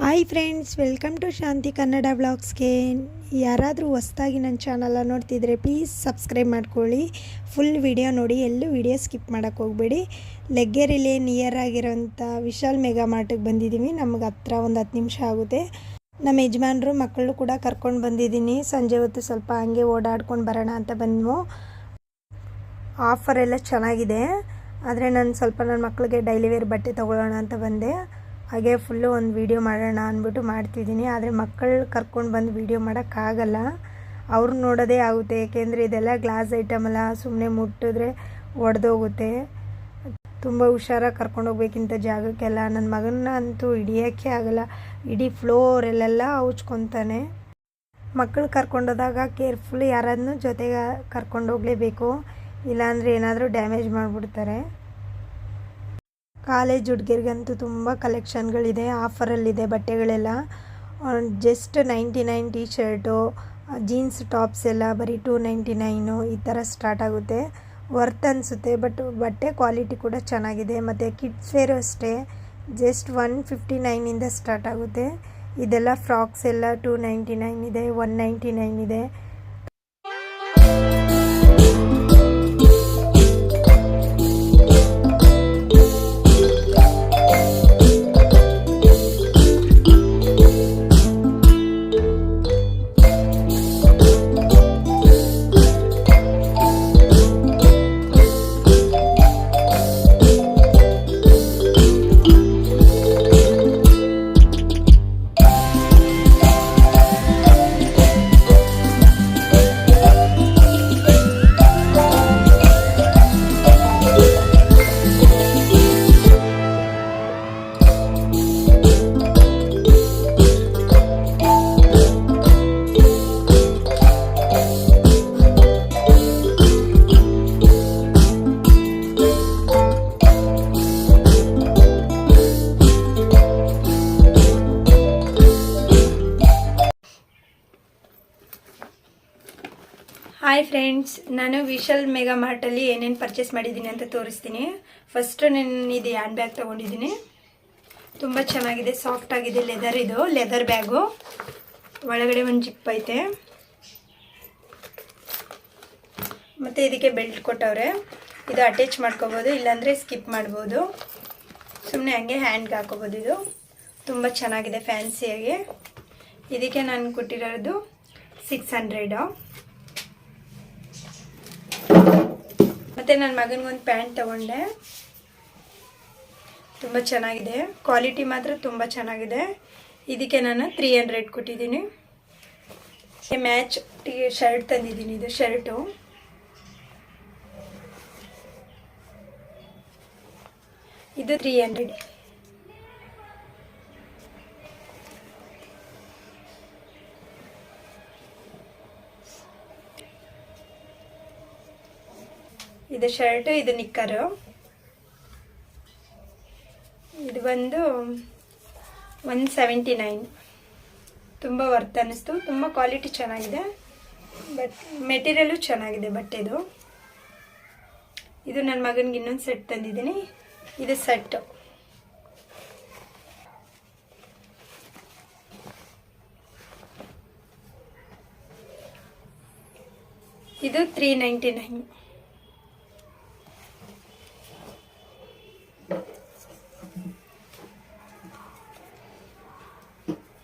Hi friends welcome to Shanti Kannada ಬ್ಲಾಗ್ಸ್ಗೆ ಯಾರಾದರೂ ಹೊಸ್ದಾಗಿ ನನ್ನ ಚಾನಲ್ನ ನೋಡ್ತಿದ್ರೆ ಪ್ಲೀಸ್ ಸಬ್ಸ್ಕ್ರೈಬ್ ಮಾಡ್ಕೊಳ್ಳಿ. ಫುಲ್ ವಿಡಿಯೋ ನೋಡಿ, ಎಲ್ಲೂ ವಿಡಿಯೋ ಸ್ಕಿಪ್ ಮಾಡೋಕ್ಕೆ ಹೋಗಬೇಡಿ. ಲೆಗ್ಗೆರಿಲೆ ನಿಯರ್ ಆಗಿರೋಂಥ ವಿಶಾಲ್ ಮೆಗಾ ಮಾರ್ಟಿಗೆ ಬಂದಿದ್ದೀವಿ ನಮಗೆ ಹತ್ರ ಒಂದು ಹತ್ತು ನಿಮಿಷ ಆಗುತ್ತೆ. ನಮ್ಮ ಯಜಮಾನರು ಮಕ್ಕಳು ಕೂಡ ಕರ್ಕೊಂಡು ಬಂದಿದ್ದೀನಿ. ಸಂಜೆ ಹೊತ್ತು ಸ್ವಲ್ಪ ಹಂಗೆ ಓಡಾಡ್ಕೊಂಡು ಬರೋಣ ಅಂತ ಬಂದ್ವು. ಆಫರ್ ಎಲ್ಲ ಚೆನ್ನಾಗಿದೆ. ಆದರೆ ನಾನು ಸ್ವಲ್ಪ ನನ್ನ ಮಕ್ಕಳಿಗೆ ಡೈಲಿ ವೇರ್ ಬಟ್ಟೆ ತೊಗೊಳ್ಳೋಣ ಅಂತ ಬಂದೆ. ಹಾಗೆ ಫುಲ್ಲು ಒಂದು ವೀಡಿಯೋ ಮಾಡೋಣ ಅಂದ್ಬಿಟ್ಟು ಮಾಡ್ತಿದ್ದೀನಿ. ಆದರೆ ಮಕ್ಕಳು ಕರ್ಕೊಂಡು ಬಂದು ವೀಡಿಯೋ ಮಾಡೋಕ್ಕಾಗಲ್ಲ. ಅವ್ರು ನೋಡೋದೇ ಆಗುತ್ತೆ. ಏಕೆಂದರೆ ಇದೆಲ್ಲ ಗ್ಲಾಸ್ ಐಟಮಲ್ಲ ಸುಮ್ಮನೆ ಮುಟ್ಟಿದ್ರೆ ಒಡೆದೋಗುತ್ತೆ. ತುಂಬ ಹುಷಾರಾಗಿ ಕರ್ಕೊಂಡು ಹೋಗ್ಬೇಕಿಂತ ಜಾಗಕ್ಕೆಲ್ಲ. ನನ್ನ ಮಗನ ಅಂತೂ ಹಿಡಿಯೋಕ್ಕೆ ಆಗಲ್ಲ. ಇಡೀ ಫ್ಲೋರಲ್ಲೆಲ್ಲ ಹುಚ್ಕೊತಾನೆ ಮಕ್ಕಳು ಕರ್ಕೊಂಡೋದಾಗ ಕೇರ್ಫುಲ್ ಯಾರಾದ್ರೂ ಜೊತೆಗೆ ಕರ್ಕೊಂಡು ಹೋಗಲೇಬೇಕು. ಇಲ್ಲಾಂದರೆ ಏನಾದರೂ ಡ್ಯಾಮೇಜ್ ಮಾಡಿಬಿಡ್ತಾರೆ. ಕಾಲೇಜ್ ಹುಡುಗಿರ್ಗಂತೂ ತುಂಬ ಕಲೆಕ್ಷನ್ಗಳಿದೆ, ಆಫರಲ್ಲಿದೆ ಬಟ್ಟೆಗಳೆಲ್ಲ. Just ninety nine T shirt jeans tops ಎಲ್ಲ ಬರೀ ಟೂ ನೈಂಟಿ ನೈನು ಈ ಥರ ಸ್ಟಾರ್ಟ್ ಆಗುತ್ತೆ. ವರ್ತ್ ಅನಿಸುತ್ತೆ ಬಟ್ ಬಟ್ಟೆ ಕ್ವಾಲಿಟಿ ಕೂಡ ಚೆನ್ನಾಗಿದೆ. ಮತ್ತು ಕಿಡ್ಸ್ ವೇರು ಅಷ್ಟೇ ಜಸ್ಟ್ ಒನ್ ಫಿಫ್ಟಿ ನೈನಿಂದ ಸ್ಟಾರ್ಟ್ ಆಗುತ್ತೆ. ಇದೆಲ್ಲ ಫ್ರಾಕ್ಸ್ ಎಲ್ಲ ಟೂ ನೈಂಟಿ ನೈನ್ ಇದೆ ಒನ್ ನೈಂಟಿ ನೈನ್ ಇದೆ. ಹಾಯ್ ಫ್ರೆಂಡ್ಸ್ ನಾನು ವಿಶಾಲ್ ಮೆಗಾ ಮಾರ್ಟಲ್ಲಿ ಏನೇನು ಪರ್ಚೇಸ್ ಮಾಡಿದ್ದೀನಿ ಅಂತ ತೋರಿಸ್ತೀನಿ. ಫಸ್ಟ್ ನಾನು ಇದು ಹ್ಯಾಂಡ್ ಬ್ಯಾಗ್ ತೊಗೊಂಡಿದ್ದೀನಿ. ತುಂಬ ಚೆನ್ನಾಗಿದೆ ಸಾಫ್ಟ್ ಆಗಿದೆ ಲೆದರ್ ಇದು ಲೆದರ್ ಬ್ಯಾಗು ಒಳಗಡೆ ಒಂದು ಜಿಪ್ ಐತೆ. ಮತ್ತು ಇದಕ್ಕೆ ಬೆಲ್ಟ್ ಕೊಟ್ಟವ್ರೆ. ಇದು ಅಟ್ಯಾಚ್ ಮಾಡ್ಕೋಬೋದು, ಇಲ್ಲಾಂದರೆ ಸ್ಕಿಪ್ ಮಾಡ್ಬೋದು. ಸುಮ್ಮನೆ ಹಂಗೆ ಹ್ಯಾಂಡ್ಗೆ ಹಾಕೋಬೋದು ಇದು. ತುಂಬ ಚೆನ್ನಾಗಿದೆ ಫ್ಯಾನ್ಸಿಯಾಗಿ ಇದಕ್ಕೆ ನಾನು ಕೊಟ್ಟಿರೋದು ಸಿಕ್ಸ್ ಹಂಡ್ರೆಡು ಮತ್ತು ನನ್ನ ಮಗನಿಗೊಂದು ಪ್ಯಾಂಟ್ ತಗೊಂಡೆ. ತುಂಬ ಚೆನ್ನಾಗಿದೆ. ಕ್ವಾಲಿಟಿ ಮಾತ್ರ ತುಂಬ ಚೆನ್ನಾಗಿದೆ. ಇದಕ್ಕೆ ನಾನು ತ್ರೀ ಹಂಡ್ರೆಡ್ ಕೊಟ್ಟಿದ್ದೀನಿ. ಮ್ಯಾಚ್ ಟಿ ಶರ್ಟ್ ತಂದಿದ್ದೀನಿ. ಇದು ಶರ್ಟು ಇದು ತ್ರೀ ಹಂಡ್ರೆಡ್ ಇದು ಶರ್ಟು, ಇದು ನಿಕ್ಕರು. ಇದು ಬಂದು ಒನ್ ಸೆವೆಂಟಿ ನೈನ್. ತುಂಬ ವರ್ತ್ ಅನ್ನಿಸ್ತು. ತುಂಬ ಕ್ವಾಲಿಟಿ ಚೆನ್ನಾಗಿದೆ. ಬಟ್ ಮೆಟೀರಿಯಲು ಚೆನ್ನಾಗಿದೆ ಬಟ್ಟೆದು. ಇದು ನನ್ನ ಮಗನಿಗೆ ಇನ್ನೊಂದು ಸೆಟ್ ತಂದಿದ್ದೀನಿ. ಇದು ಸೆಟ್ಟು. ಇದು ತ್ರೀ ನೈಂಟಿ ನೈನ್.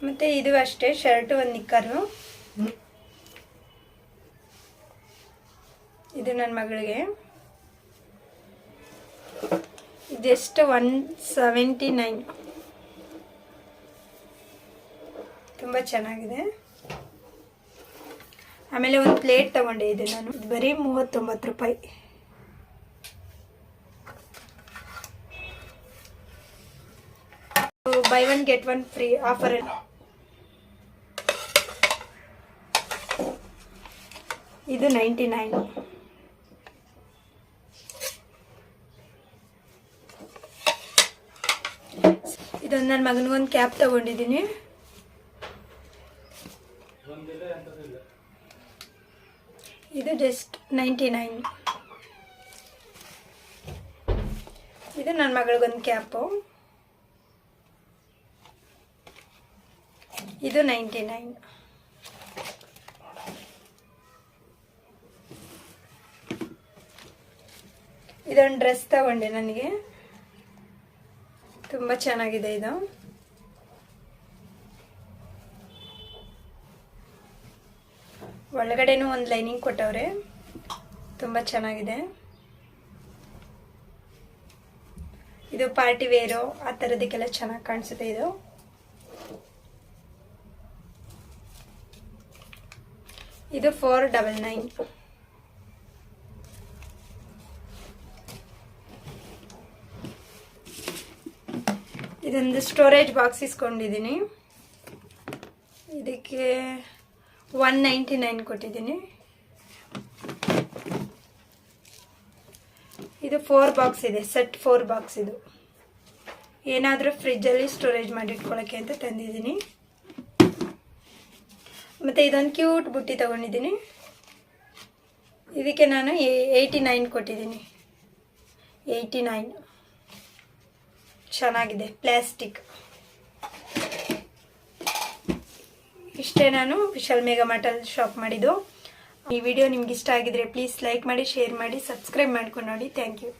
ಮತ್ತು ಇದು ಅಷ್ಟೇ ಶರ್ಟ್ ಒಂದು ನಿಕ್ಕರು. ಇದು ನನ್ನ ಮಗಳಿಗೆ. Just one seventy nine. ತುಂಬ ಚೆನ್ನಾಗಿದೆ. ಆಮೇಲೆ ಒಂದು ಪ್ಲೇಟ್ ತಗೊಂಡೆ ಇದು ನಾನು. ಬರೀ ಮೂವತ್ತೊಂಬತ್ತು ರೂಪಾಯಿ. Buy one get one free offer ಇದು ನೈಂಟಿ ನೈನ್ ಇದೊಂದು ನನ್ನ ಮಗನಿಗೊಂದು ಕ್ಯಾಪ್ ತಗೊಂಡಿದ್ದೀನಿ ಇದು ಜಸ್ಟ್ ನೈಂಟಿ ನೈನ್ ಇದು ನನ್ನ ಮಗಳಿಗೊಂದು ಕ್ಯಾಪು ಇದು ನೈಂಟಿ ನೈನ್ ಇದೊಂದು ಡ್ರೆಸ್ ತಗೊಂಡೆ ನನಗೆ. ತುಂಬ ಚೆನ್ನಾಗಿದೆ ಇದು. ಒಳಗಡೆನೂ ಒಂದು ಲೈನಿಂಗ್ ಕೊಟ್ಟವ್ರೆ. ತುಂಬ ಚೆನ್ನಾಗಿದೆ. ಇದು ಪಾರ್ಟಿ ವೇರು, ಆ ಥರದಕ್ಕೆಲ್ಲ ಚೆನ್ನಾಗಿ ಕಾಣಿಸುತ್ತೆ ಇದು. ಇದು ಫೋರ್ ಡಬಲ್ ನೈನ್. ಇದೊಂದು ಸ್ಟೋರೇಜ್ ಬಾಕ್ಸ್ ಇಸ್ಕೊಂಡಿದ್ದೀನಿ. ಇದಕ್ಕೆ ಒನ್ ನೈಂಟಿ ನೈನ್ ಕೊಟ್ಟಿದ್ದೀನಿ. ಇದು ಫೋರ್ ಬಾಕ್ಸ್ ಇದೆ ಸೆಟ್ ಫೋರ್ ಬಾಕ್ಸ್ ಇದು. ಏನಾದರೂ ಫ್ರಿಜ್ಜಲ್ಲಿ ಸ್ಟೋರೇಜ್ ಮಾಡಿಟ್ಕೊಳ್ಳೋಕ್ಕೆ ಅಂತ ತಂದಿದ್ದೀನಿ. ಮತ್ತು ಇದೊಂದು ಕ್ಯೂಟ್ ಬುಟ್ಟಿ ತೊಗೊಂಡಿದ್ದೀನಿ. ಇದಕ್ಕೆ ನಾನು ಏಯ್ಟಿ ನೈನ್ ಕೊಟ್ಟಿದ್ದೀನಿ. ಏಯ್ಟಿ ನೈನ್ ಚೆನ್ನಾಗಿದೆ ಪ್ಲಾಸ್ಟಿಕ್ ಇಷ್ಟೇ ನಾನು ವಿಶಾಲ್ ಮೇಘಾ ಮಾರ್ಟಲ್ಲಿ ಶಾಪ್ ಮಾಡಿದ್ದು. ಈ ವಿಡಿಯೋ ನಿಮ್ಗೆ ಇಷ್ಟ ಆಗಿದ್ರೆ ಪ್ಲೀಸ್ ಲೈಕ್ ಮಾಡಿ ಶೇರ್ ಮಾಡಿ ಸಬ್ಸ್ಕ್ರೈಬ್ ಮಾಡ್ಕೊಂಡು ನೋಡಿ. Thank you